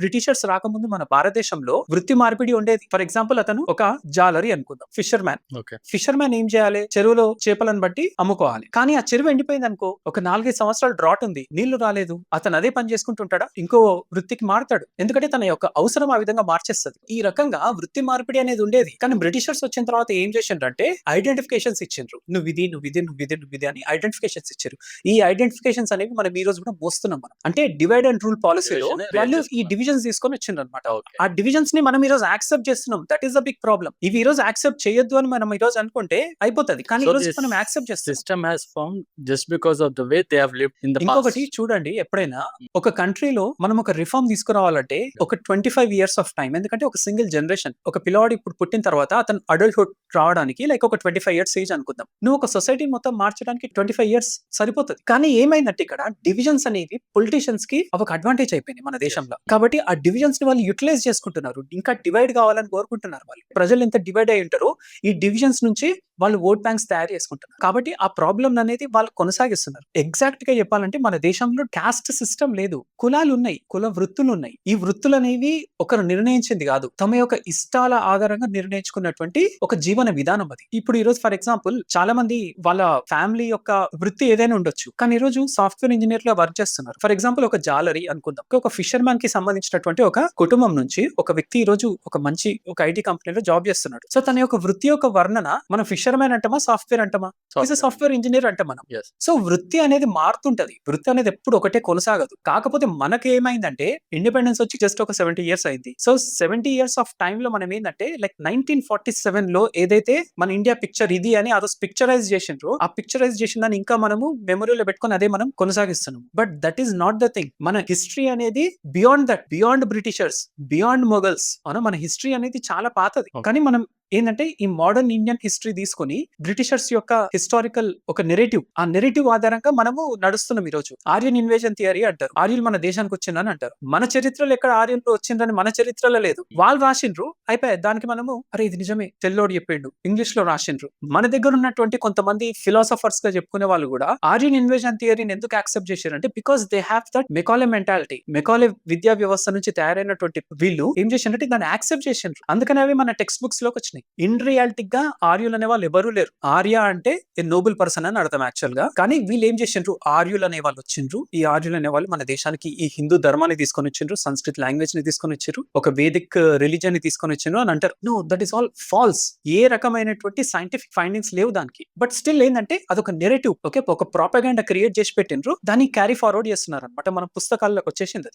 Britishers రాకముందు మన భారతదేశంలో వృత్తి మార్పిడి ఉండేది. ఫర్ ఎగ్జాంపుల్ అతను ఒక జాలరీ అనుకుందాం fisherman okay. Fisherman ఏం చేయాలి? చెరువులో చేపలను బట్టి అమ్ముకోవాలి. కానీ ఆ చెరువు ఎండిపోయింది అనుకో ఒక నాలుగైదు సంవత్సరాలు డ్రాట్ ఉంది. నీళ్ళు రాలేదు. అతను అదే పని చేసుకుంటుంటాడా? ఇంకో వృత్తికి మారుతాడు. ఎందుకంటే తన యొక్క అవసరం ఆ విధంగా మార్చేస్తుంది. ఈ రకంగా వృత్తి మార్పిడి అనేది ఉండేది. కానీ బ్రిటిషర్స్ వచ్చిన తర్వాత ఏం చేసిండ్రంటే ఐడెంటిఫికేషన్స్ ఇచ్చిండ్రు. నువ్వు ఇది నువ్వు ఇది నువ్వు ఇది నువ్వు ఇది అని ఐడెంటిఫికేషన్స్ ఇచ్చారు. ఈ ఐడెంటిఫికేషన్స్ అనేవి మనం ఈ రోజు కూడా మోస్తున్నాం మనం. అంటే డివైడ్ అండ్ రూల్ పాలసీలో వాళ్ళు ఈ చేసుకున్నారు. డివిజన్స్ తీసుకొని వచ్చిండ్రు అనమాట ఆ డివిజన్స్ని మనం ఈ రోజు యాక్సెప్ట్ చేస్తున్నాం. That is the big problem ఇవి ఈ రోజు యాక్సెప్ట్ చేయొద్దు అని మనం ఈ రోజు అనుకుంటే అయిపోతుంది. కానీ ఈ రోజు మనం యాక్సెప్ట్ చేస్తాం system has form just because of the way they have lived in the ఇంకొకటి చూడండి ఎప్పుడైనా ఒక కంట్రీలో మనం ఒక రిఫార్మ్ తీసుకురావాలంటే ఒక twenty five years of time ఎందుకంటే ఒక సింగిల్ జనరేషన్ ఒక పిల్లవాడు ఇప్పుడు పుట్టిన తర్వాత అతను అడల్ట్హుడ్ రావడానికి లైక్ ఒక ట్వంటీ ఫైవ్ ఇయర్స్ ఏజ్ అనుకుందాం. నువ్వు ఒక సొసైటీ మొత్తం మార్చడానికి ట్వంటీ ఫైవ్ ఇయర్స్ సరిపోతుంది. కానీ ఏమైందంటే ఇక్కడ డివిజన్స్ అనేవి పొలిటీషియన్స్కి ఒక అడ్వాంటేజ్ అయిపోయింది మన దేశంలో. కాబట్టి ఆ డివిజన్స్ని వాళ్ళు యూటిలైజ్ చేసుకుంటున్నారు. ఇంకా డివైడ్ కావాలని కోరుకుంటున్నారు వాళ్ళు. ప్రజలు ఎంత డివైడ్ అయి ఉంటారో. ఈ డివిజన్స్ నుంచి వాళ్ళు ఓట్ బ్యాంక్స్ తయారు చేసుకుంటున్నారు కాబట్టి ఆ ప్రాబ్లం అనేది వాళ్ళు కొనసాగిస్తున్నారు. ఎగ్జాక్ట్గా చెప్పాలంటే మన దేశంలో క్యాస్ట్ సిస్టమ్ లేదు. కులాలు ఉన్నాయి కుల వృత్తులు ఉన్నాయి. ఈ వృత్తులు అనేవి ఒకరు నిర్ణయించింది కాదు. తమ యొక్క ఇష్టాల ఆధారంగా నిర్ణయించుకున్నటువంటి ఒక జీవన విధానం అది. ఇప్పుడు ఈ రోజు ఫర్ ఎగ్జాంపుల్ చాలా మంది వాళ్ళ ఫ్యామిలీ యొక్క వృత్తి ఏదైనా ఉండొచ్చు. కానీ ఈ రోజు సాఫ్ట్వేర్ ఇంజనీర్గా వర్క్ చేస్తున్నారు. ఫర్ ఎగ్జాంపుల్ ఒక జాలరీ అనుకుందాం. ఒక ఫిషర్ మ్యాన్కి సంబంధించినటువంటి ఒక కుటుంబం నుంచి ఒక వ్యక్తి ఈ రోజు ఒక మంచి ఒక ఐటీ కంపెనీలో జాబ్ చేస్తున్నాడు. సో తన యొక్క వృత్తి యొక్క వర్ణన మన ఫిషర్ మ్యాన్ అంటామా? సాఫ్ట్వేర్ అంటామా? సాఫ్ట్వేర్ ఇంజనీర్ అంటాం మనం. సో వృత్తి అనేది మారుతుంటది. వృత్తి అనేది ఎప్పుడు ఒకటే కొనసాగదు. కాకపోతే మనకి ఏమైందంటే ఇండిపెండెన్స్ వచ్చి జస్ట్ ఒక సెవెంటీ ఇయర్స్ అయింది. సో సెవెంటీ ఇయర్స్ ఆఫ్ టైమ్లో మనం ఏంటంటే లైక్ నైన్టీన్ ఫార్టీ సెవెన్లో ఏదైతే మన ఇండియా పిక్చర్ ఇది అని రోజు పిక్చరైజ్ చేసిండ్రో ఆ పిక్చరైజ్ చేసిన దాన్ని ఇంకా మనము మెమరీలో పెట్టుకొని అదే మనం కొనసాగిస్తున్నాం. But that is not the thing మన హిస్టరీ అనేది beyond that beyond Britishers beyond అవునా? మన హిస్టరీ అనేది చాలా పాతది. కానీ మనం ఏంటంటే ఈ మోడర్న్ ఇండియన్ హిస్టరీ తీసుకొని బ్రిటిషర్స్ యొక్క హిస్టారికల్ ఒక నెరేటివ్ ఆ నెరేటివ్ ఆధారంగా మనము నడుస్తున్నాం ఈ రోజు ఆర్యన్ ఇన్వేజన్ థియరీ అంటారు. ఆర్యులు మన దేశానికి వచ్చిందని అంటారు. మన చరిత్రలో ఎక్కడ ఆర్యన్లు వచ్చిందని మన చరిత్రలో లేదు. వాళ్ళు రాసిండ్రు అయిపోయి దానికి మనము అరే ఇది నిజమే తెల్లోడు చెప్పిండు ఇంగ్లీష్లో రాసిండ్రు. మన దగ్గర ఉన్నటువంటి కొంతమంది ఫిలాసఫర్స్గా చెప్పుకునే వాళ్ళు కూడా ఆర్యన్ ఇన్వేజన్ థియరీని ఎందుకు యాక్సెప్ట్ చేశారంటే because they have that Macaulay mentality Macaulay విద్యా వ్యవస్థ నుంచి తయారైనటువంటి వీళ్ళు ఏం చేసిండ్రంటే దాన్ని యాక్సెప్ట్ చేసిండ్రు. అందుకని అవి మన టెక్స్ట్ బుక్స్లోకి వచ్చినాయి. ఇన్ రియాలిటీ గా ఆర్యులు అనే వాళ్ళు ఎవరూ లేరు. ఆర్య అంటే ఏ నోబుల్ పర్సన్ అని అర్థం యాక్చువల్గా. కానీ వీళ్ళు ఏం చేసిండ్రు? ఆర్యులు అనే వాళ్ళు వచ్చిండ్రు. ఈ ఆర్యులు అనే వాళ్ళు మన దేశానికి ఈ హిందూ ధర్మాన్ని తీసుకొని వచ్చిండ్రు సంస్కృత్ లాంగ్వేజ్ని తీసుకొని వచ్చిండ్రు ఒక వేదిక్ రిలీజన్ uh, ని తీసుకొని వచ్చిండ్రు అని అంటారు. No that is all false ఏ రకమైనటువంటి సైంటిఫిక్ ఫైండింగ్స్ లేవు దానికి. బట్ స్టిల్ ఏంటంటే అదొక నెరేటివ్ ఓకే ఒక ప్రాపగాండా క్రియేట్ చేసి పెట్టిండ్రు. దాన్ని క్యారీ ఫార్వర్డ్ చేస్తున్నారు అనమాట మన పుస్తకాల్లోకి వచ్చేసింది